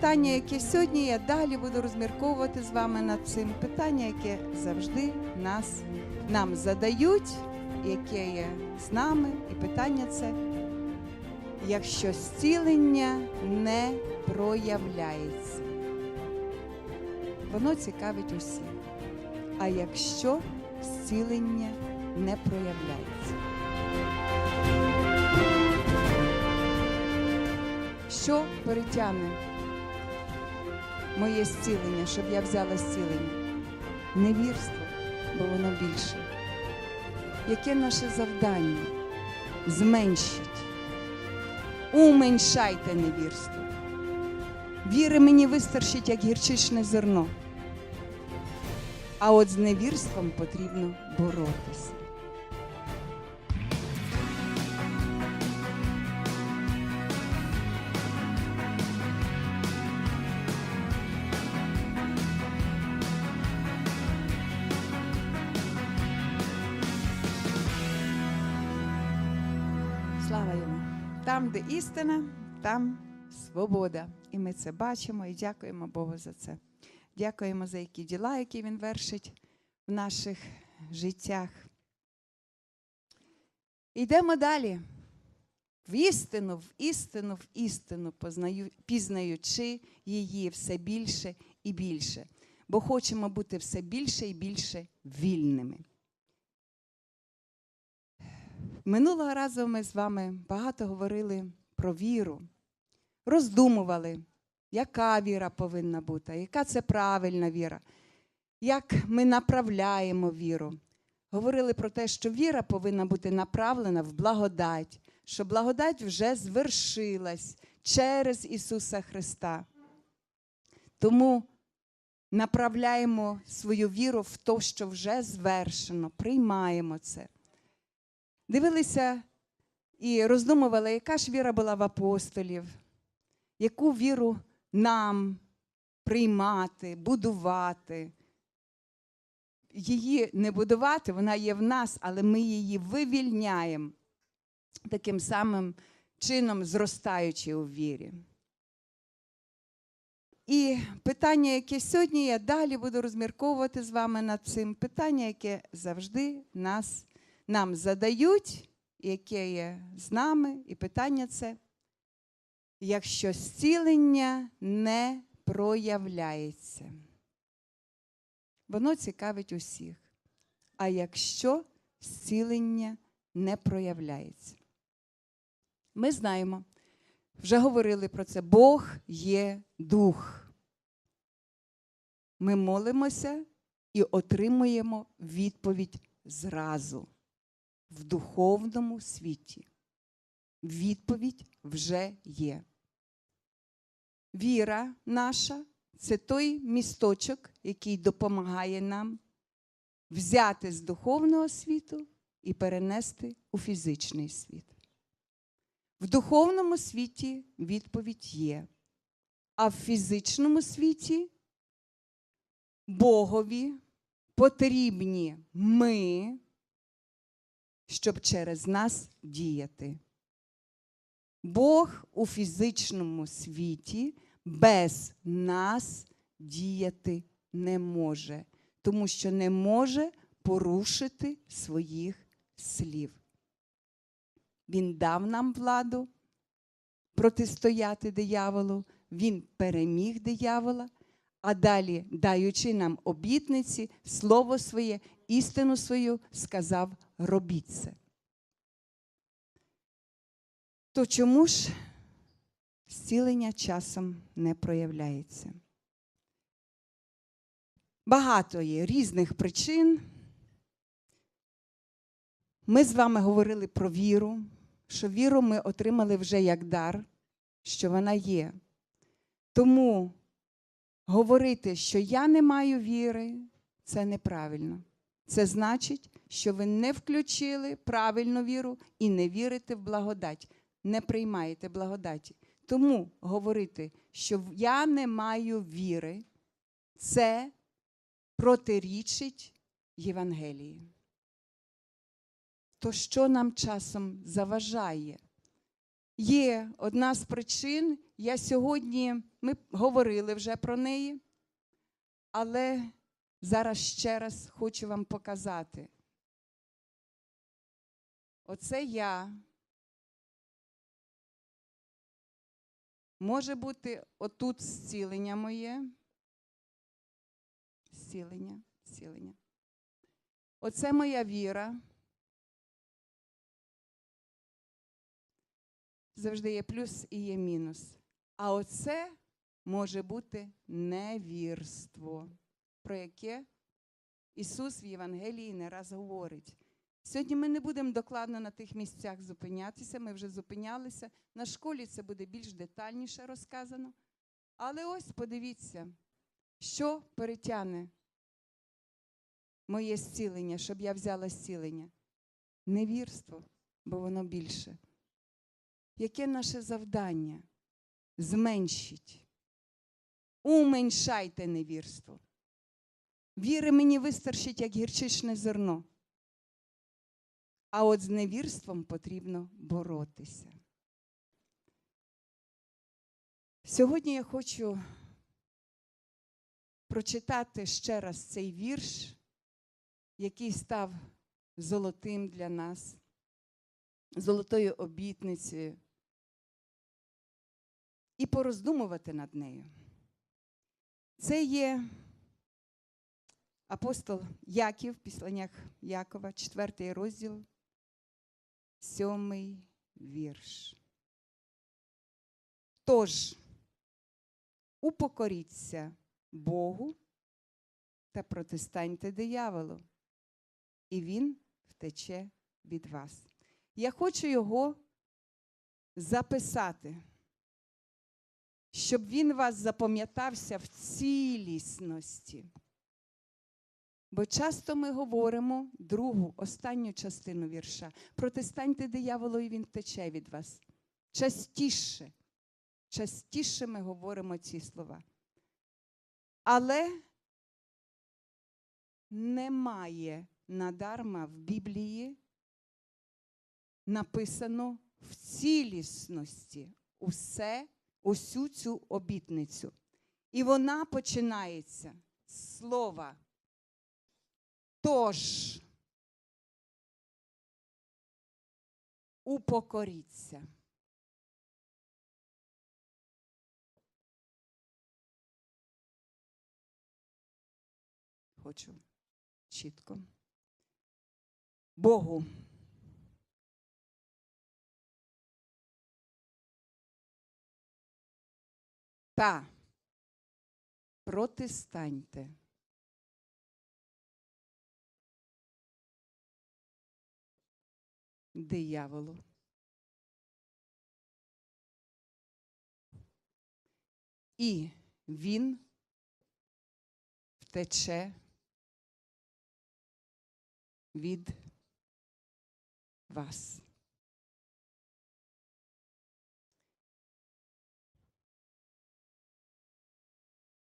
питання, яке сьогодні я далі буду розмірковувати з вами над цим. Питання, яке завжди нас, нам задають, яке є з нами. І питання це, якщо зцілення не проявляється. Воно цікавить усіх. А якщо зцілення не проявляється? Що перетягне моє зцілення, щоб я взяла зцілення? Невірство, бо воно більше. Яке наше завдання? Зменшіть. Уменьшайте невірство. Віри мені вистачить, як гірчичне зерно. А от з невірством потрібно боротися. Там, де істина, там свобода. І ми це бачимо і дякуємо Богу за це. Дякуємо за які діла, які Він вершить в наших життях. Йдемо далі. В істину, в істину, в істину, познаю, пізнаючи її все більше і більше, бо хочемо бути все більше і більше вільними. Минулого разу ми з вами багато говорили про віру, роздумували, яка віра повинна бути, яка це правильна віра, як ми направляємо віру. Говорили про те, що віра повинна бути направлена в благодать, що благодать вже звершилась через Ісуса Христа. Тому направляємо свою віру в те, що вже звершено, приймаємо це. Дивилися і роздумували, яка ж віра була в апостолів, яку віру нам приймати, будувати. Її не будувати, вона є в нас, але ми її вивільняємо таким самим чином, зростаючи у вірі. І питання, яке сьогодні я далі буду розмірковувати з вами над цим, питання, яке завжди нас, нам задають, яке є з нами, і питання це, якщо зцілення не проявляється. Воно цікавить усіх. А якщо зцілення не проявляється? Ми знаємо, вже говорили про це, Бог є дух. Ми молимося і отримуємо відповідь зразу в духовному світі. Відповідь вже є. Віра наша це той місточок, який допомагає нам взяти з духовного світу і перенести у фізичний світ. В духовному світі відповідь є, а в фізичному світі Богові потрібні ми, щоб через нас діяти. Бог у фізичному світі без нас діяти не може, тому що не може порушити своїх слів. Він дав нам владу протистояти дияволу, він переміг диявола, а далі, даючи нам обітниці, слово своє, істину свою, сказав: робіть це. То чому ж зцілення часом не проявляється? Багато є різних причин. Ми з вами говорили про віру, що віру ми отримали вже як дар, що вона є. Тому говорити, що я не маю віри, це неправильно. Це значить, що ви не включили правильну віру і не вірите в благодать, не приймаєте благодаті. Тому говорити, що я не маю віри, це протирічить Євангелії. То що нам часом заважає є одна з причин. Я сьогодні, ми говорили вже про неї, але зараз ще раз хочу вам показати. Оце я. Може бути отут зцілення моє. Зцілення, зцілення. Оце моя віра. Завжди є плюс і є мінус. А оце може бути невірство, про яке Ісус в Євангелії не раз говорить. Сьогодні ми не будемо докладно на тих місцях зупинятися, ми вже зупинялися. На школі це буде більш детальніше розказано. Але ось подивіться, що перетягне моє зцілення, щоб я взяла зцілення. Невірство, бо воно більше. Яке наше завдання? Зменшіть. Уменьшайте невірство. Віри мені вистачить, як гірчичне зерно. А от з невірством потрібно боротися. Сьогодні я хочу прочитати ще раз цей вірш, який став золотим для нас, золотою обітницею, і пороздумувати над нею. Це є апостол Яків, в післаннях Якова, 4 розділ, 7 вірш. Тож, упокоріться Богу та протистаньте дияволу, і він втече від вас. Я хочу його записати, щоб він вас запам'ятався в цілісності. Бо часто ми говоримо другу, останню частину вірша. Протистаньте дияволу, і він втече від вас. Частіше, частіше ми говоримо ці слова. Але немає надарма в Біблії написано в цілісності усе, усю цю обітницю. І вона починається з слова. Тож упокоріться. Хочу чітко. Богу. Та протистаньте. дияволу. І він втече від вас.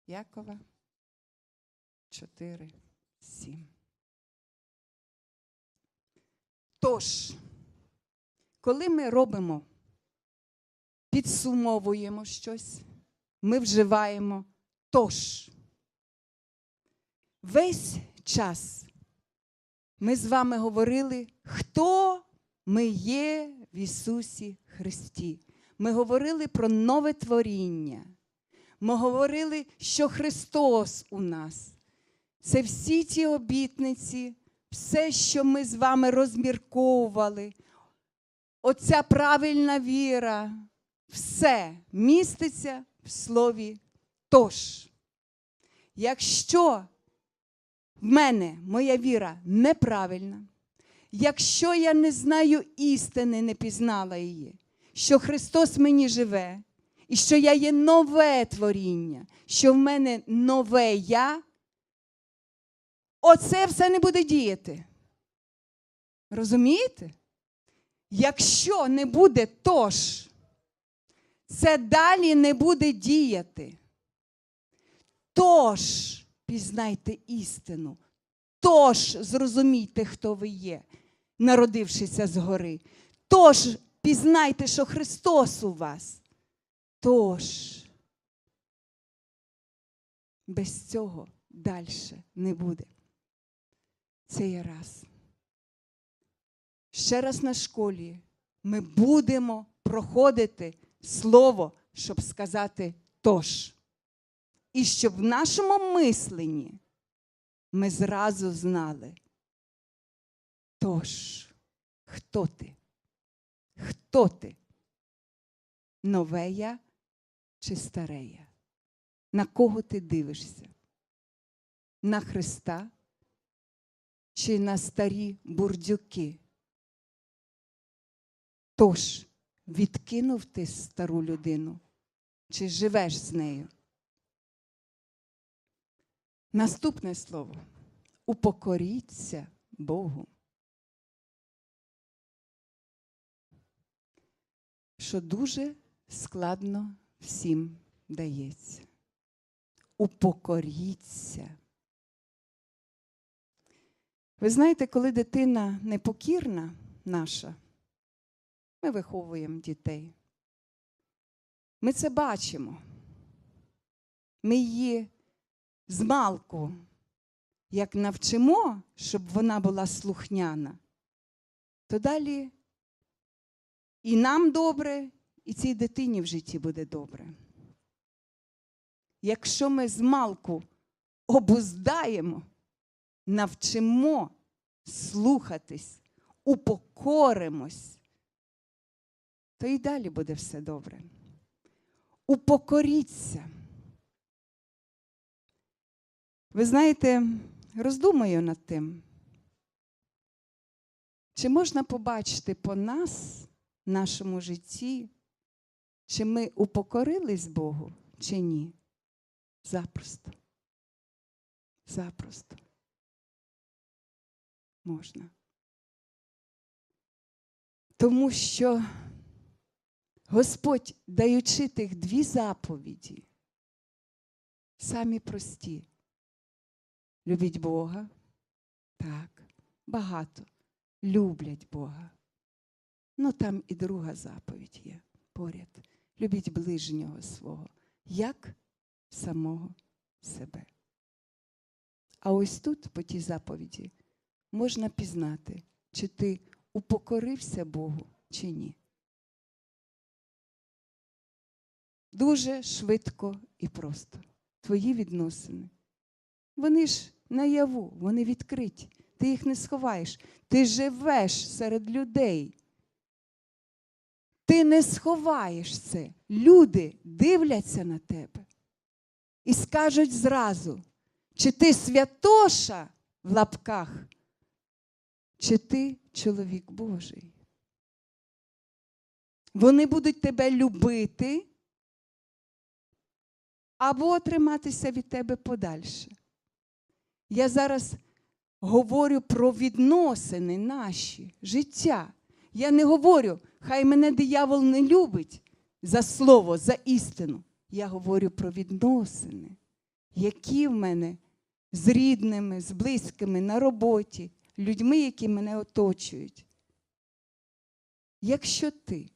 Якова 4, 7. Тож, коли ми робимо, підсумовуємо щось, ми вживаємо тож. Весь час ми з вами говорили, хто ми є в Ісусі Христі. Ми говорили про нове творіння. Ми говорили, що Христос у нас. Це всі ті обітниці, все, що ми з вами розмірковували, оця правильна віра, все міститься в слові тож. Якщо в мене моя віра неправильна, якщо я не знаю істини, не пізнала її, що Христос мені живе, і що я є нове творіння, що в мене нове я, оце все не буде діяти. Розумієте? Якщо не буде тож, це далі не буде діяти. Тож пізнайте істину, тож зрозумійте, хто ви є, народившися згори. Тож пізнайте, що Христос у вас. Тож, без цього далі не буде. Це є раз. Ще раз на школі ми будемо проходити слово, щоб сказати тож. І щоб в нашому мисленні ми зразу знали. Тож, хто ти? Хто ти? Нове я чи старе я? На кого ти дивишся? На Христа чи на старі бурдюки? Тож, відкинув ти стару людину, чи живеш з нею? Наступне слово. Упокоріться Богу. Що дуже складно всім дається. Упокоріться. Ви знаєте, коли дитина непокірна наша, ми виховуємо дітей. Ми це бачимо. Ми її змалку, як навчимо, щоб вона була слухняна, то далі і нам добре, і цій дитині в житті буде добре. Якщо ми змалку обуздаємо, навчимо слухатись, упокоримось, то і далі буде все добре. Упокоріться. Ви знаєте, роздумаю над тим, чи можна побачити по нас, нашому житті, чи ми упокорились Богу, чи ні? Запросто. Запросто. Можна. Тому що Господь, даючи тих дві заповіді, самі прості. Любіть Бога. Так, багато. Люблять Бога. Ну там і друга заповідь є поряд. Любіть ближнього свого, як самого себе. А ось тут, по тій заповіді, можна пізнати, чи ти упокорився Богу, чи ні. Дуже швидко і просто. Твої відносини. Вони ж наяву, вони відкриті. Ти їх не сховаєш. Ти живеш серед людей. Ти не сховаєш це. Люди дивляться на тебе і скажуть зразу, чи ти святоша в лапках, чи ти чоловік Божий. Вони будуть тебе любити або триматися від тебе подальше. Я зараз говорю про відносини наші, життя. Я не говорю, хай мене диявол не любить за слово, за істину. Я говорю про відносини, які в мене з рідними, з близькими на роботі, людьми, які мене оточують. Якщо ти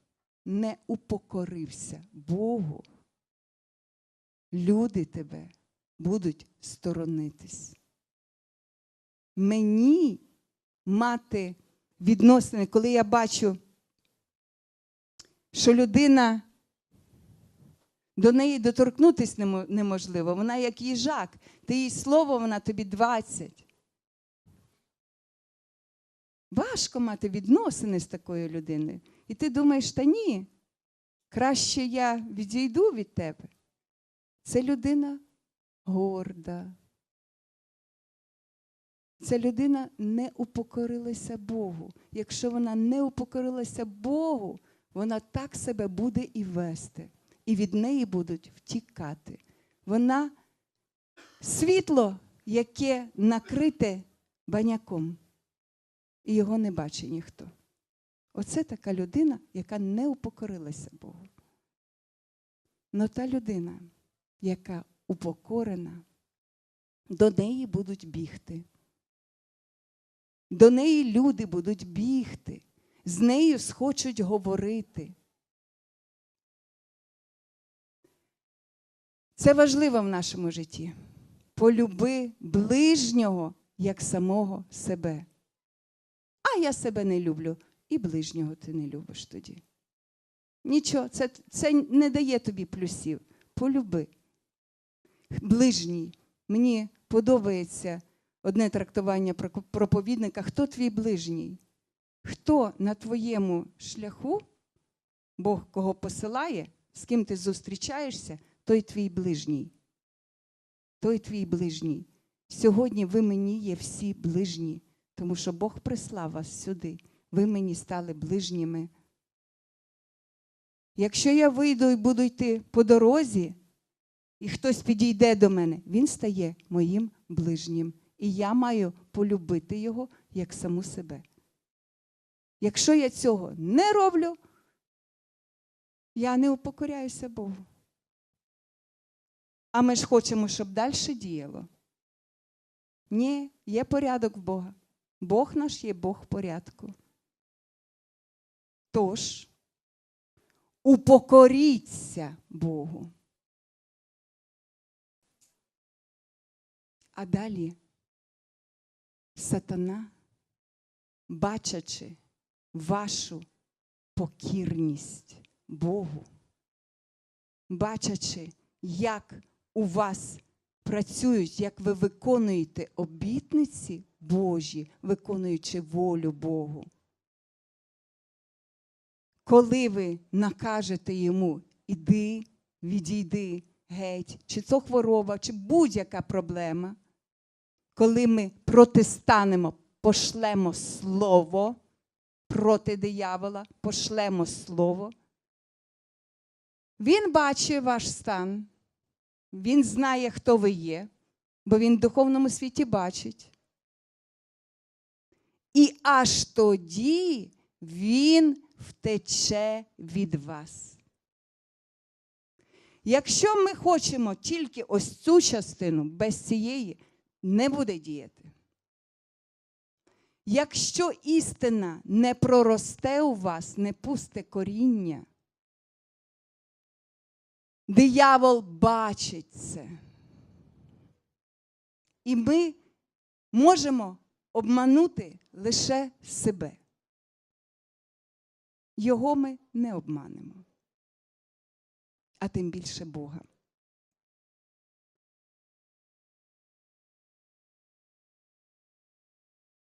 не упокорився Богу, люди тебе будуть сторонитись. Мені мати відносини, коли я бачу, що людина до неї доторкнутися неможливо, вона як їжак, ти їй слово, вона тобі 20. Важко мати відносини з такою людиною. І ти думаєш, та ні, краще я відійду від тебе. Це людина горда. Ця людина не упокорилася Богу. Якщо вона не упокорилася Богу, вона так себе буде і вести, і від неї будуть втікати. Вона світло, яке накрите баняком, і його не бачить ніхто. Оце така людина, яка не упокорилася Богу. Но та людина, яка упокорена, до неї будуть бігти. До неї люди будуть бігти. з нею схочуть говорити. Це важливо в нашому житті. Полюби ближнього як самого себе. А я себе не люблю, і ближнього ти не любиш тоді. Нічого, це, це не дає тобі плюсів. Полюби. Ближній. Мені подобається одне трактування про- проповідника. Хто твій ближній? Хто на твоєму шляху, Бог кого посилає, з ким ти зустрічаєшся, той твій ближній. Той твій ближній. Сьогодні ви мені є всі ближні, тому що Бог прислав вас сюди. Ви мені стали ближніми. Якщо я вийду і буду йти по дорозі, і хтось підійде до мене, він стає моїм ближнім. І я маю полюбити його як саму себе. Якщо я цього не роблю, я не упокоряюся Богу. А ми ж хочемо, щоб далі діяло. Ні, є порядок в Бога. Бог наш є Бог порядку. Тож, упокоріться Богу. А далі сатана, бачачи вашу покірність Богу, бачачи, як у вас працюють, як ви виконуєте обітниці Божі, виконуючи волю Богу. Коли ви накажете йому іди, відійди геть, чи це хвороба, чи будь-яка проблема, коли ми протистанемо, пошлемо слово проти диявола, пошлемо слово, він бачить ваш стан, він знає, хто ви є, бо він в духовному світі бачить. І аж тоді він втече від вас. Якщо ми хочемо тільки ось цю частину без цієї, не буде діяти. Якщо істина не проросте у вас, не пусте коріння, диявол бачить це. І ми можемо обманути лише себе. Його ми не обманемо, а тим більше Бога.